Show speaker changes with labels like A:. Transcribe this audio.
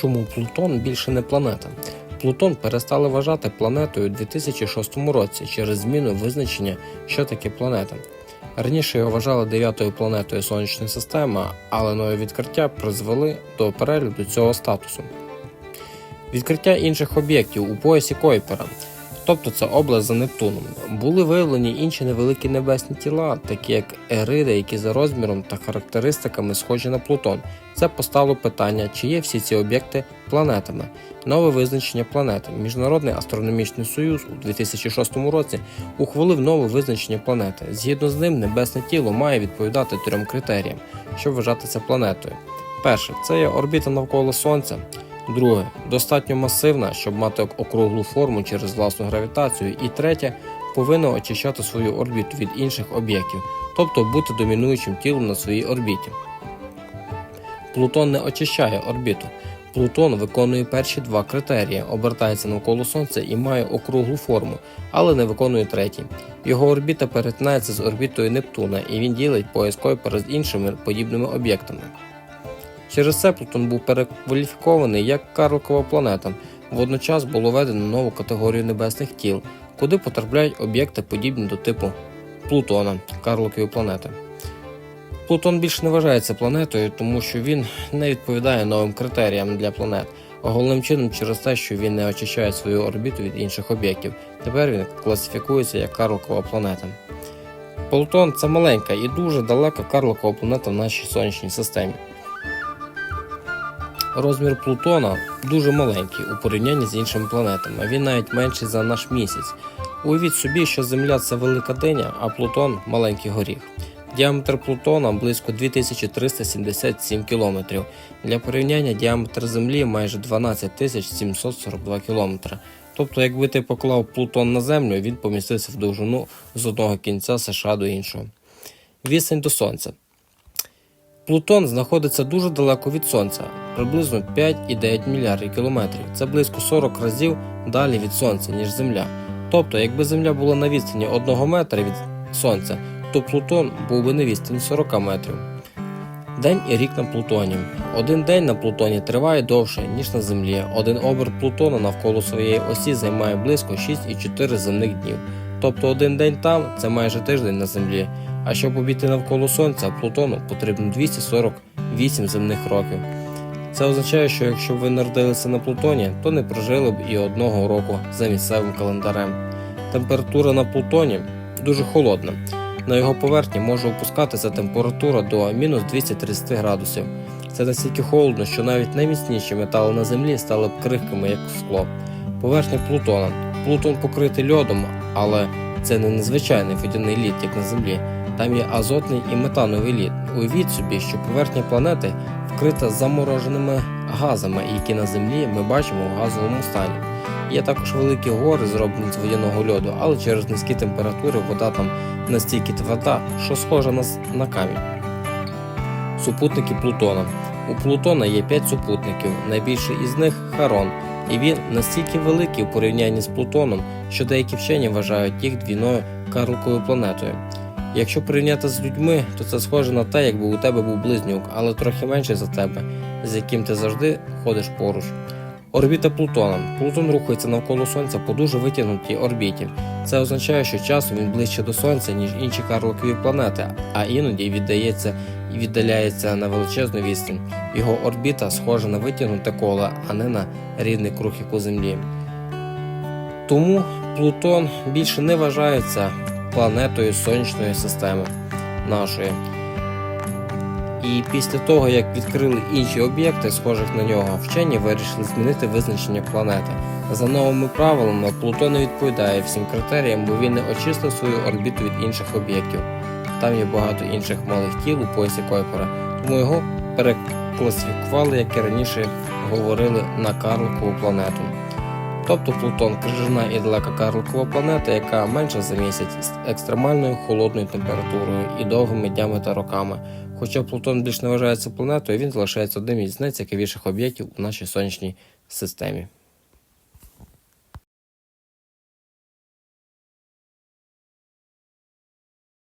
A: чому Плутон більше не планета. Плутон перестали вважати планетою у 2006 році через зміну визначення, що таке планета. Раніше його вважали дев'ятою планетою Сонячної системи, але нові відкриття призвели до перегляду цього статусу. Відкриття інших об'єктів у поясі Койпера, тобто це область за Нептуном, були виявлені інші невеликі небесні тіла, такі як Ериди, які за розміром та характеристиками схожі на Плутон. Це поставило питання, чи є всі ці об'єкти планетами. Нове визначення планети. Міжнародний астрономічний союз у 2006 році ухвалив нове визначення планети. Згідно з ним, небесне тіло має відповідати трьом критеріям, щоб вважатися планетою. Перше це є орбіта навколо Сонця. Друге достатньо масивна, щоб мати округлу форму через власну гравітацію. І третє повинна очищати свою орбіту від інших об'єктів, тобто бути домінуючим тілом на своїй орбіті. Плутон не очищає орбіту. Плутон виконує перші два критерії, обертається навколо Сонця і має округлу форму, але не виконує третій. Його орбіта перетинається з орбітою Нептуна і він ділить пояс з іншими подібними об'єктами. Через це Плутон був перекваліфікований як карликова планета. Водночас було введено нову категорію небесних тіл, куди потрапляють об'єкти, подібні до типу Плутона, карликової планети. Плутон більше не вважається планетою, тому що він не відповідає новим критеріям для планет, а головним чином через те, що він не очищає свою орбіту від інших об'єктів. Тепер він класифікується як карликова планета. Плутон це маленька і дуже далека карликова планета в нашій сонячній системі. Розмір Плутона дуже маленький у порівнянні з іншими планетами. Він навіть менший за наш місяць. Уявіть собі, що Земля це велика диня, а Плутон маленький горіх. Діаметр Плутона близько 2377 км. Для порівняння діаметр Землі майже 12 742 км. Тобто, якби ти поклав Плутон на Землю, він помістився в довжину з одного кінця США до іншого. Відстань до Сонця. Плутон знаходиться дуже далеко від Сонця, приблизно 5,9 мільярдів кілометрів. Це близько 40 разів далі від Сонця, ніж Земля. Тобто, якби Земля була на відстані 1 метра від Сонця, то Плутон був би на відстані 40 метрів. День і рік на Плутоні. Один день на Плутоні триває довше, ніж на Землі. Один оберт Плутона навколо своєї осі займає близько 6,4 земних днів. Тобто один день там це майже тиждень на Землі. А щоб обійти навколо Сонця, Плутону потрібно 248 земних років. Це означає, що якщо б ви народилися на Плутоні, то не прожили б і одного року за місцевим календарем. Температура на Плутоні дуже холодна. На його поверхні може опускатися температура до мінус 230 градусів. Це настільки холодно, що навіть найміцніші метали на землі стали б крихкими, як скло. Поверхня Плутона. Плутон покритий льодом, але це не незвичайний водяний лід, як на землі. Там є азотний і метановий лід. Уявіть собі, що поверхня планети вкрита замороженими газами, які на землі ми бачимо в газовому стані. Є також великі гори, зроблені з водяного льоду, але через низькі температури вода там настільки тверда, що схожа на, на камінь. Супутники Плутона. У Плутона є 5 супутників. Найбільший із них Харон, і він настільки великий у порівнянні з Плутоном, що деякі вчені вважають їх двійною карликовою планетою. Якщо порівняти з людьми, то це схоже на те, якби у тебе був близнюк, але трохи менший за тебе, з яким ти завжди ходиш поруч. Орбіта Плутона. Плутон рухається навколо Сонця по дуже витягнутій орбіті. Це означає, що часом він ближче до Сонця, ніж інші карликові планети, а іноді віддається і віддаляється на величезну відстань. Його орбіта схожа на витягнуте коло, а не на рівний круг, як у Землі. Тому Плутон більше не вважається планетою сонячної системи нашої. І після того, як відкрили інші об'єкти, схожих на нього, вчені вирішили змінити визначення планети. За новими правилами, Плутон не відповідає всім критеріям, бо він не очистив свою орбіту від інших об'єктів. Там є багато інших малих тіл у поясі Койпера, тому його перекласифікували, як і раніше говорили, на карликову планету. Тобто Плутон крижана і далека карликова планета, яка менша за місяць з екстремальною холодною температурою і довгими днями та роками. Хоча Плутон більш не вважається планетою, він залишається одним із найцікавіших об'єктів у нашій сонячній системі.